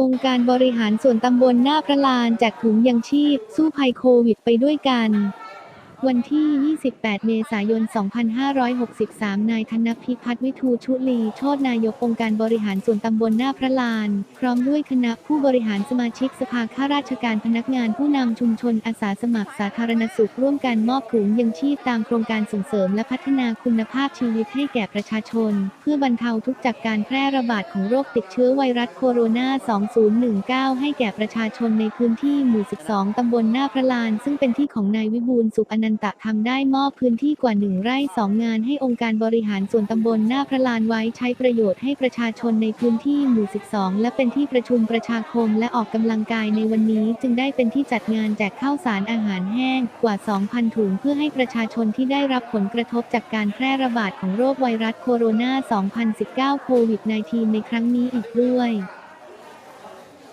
องค์การบริหารส่วนตำบลหน้าพระลานแจกถุงยังชีพ สู้ภัยโควิดไปด้วยกัน วันที่ 28 เมษายน 2563 นายธนพิพัฒน์วิทูชุลี โชตนายกองค์การบริหารส่วนตำบลหน้าพระลาน พร้อมด้วยคณะผู้บริหารสมาชิกสภาข้าราชการพนักงานผู้นำชุมชนอาสาสมัครสาธารณสุขร่วมกันมอบถุงยังชีพตามโครงการส่งเสริมและพัฒนาคุณภาพชีวิตให้แก่ประชาชน เพื่อบรรเทาทุกจากการแพร่ระบาดของโรคติดเชื้อไวรัสโคโรนา 2019 ให้แก่ประชาชนในพื้นที่หมู่ 12 ตำบลหน้าพระลาน ซึ่งเป็นที่ของนายวิบูลย์สุขอนันตะทำได้มอบพื้นที่กว่าหนึ่งไร่สองงานให้องค์การบริหารส่วนตำบลหน้าพระลานไว้ใช้ประโยชน์ให้ประชาชนในพื้นที่หมู่ 12 และเป็นที่ประชุมประชาคมและออกกำลังกายในวันนี้จึงได้เป็นที่จัดงานแจกข้าวสารอาหารแห้งกว่า 2,000 ถุงเพื่อให้ประชาชนที่ได้รับผลกระทบจากการแพร่ระบาดของโรคไวรัสโคโรนา 2019 โควิด -19 ในครั้งนี้อีกด้วย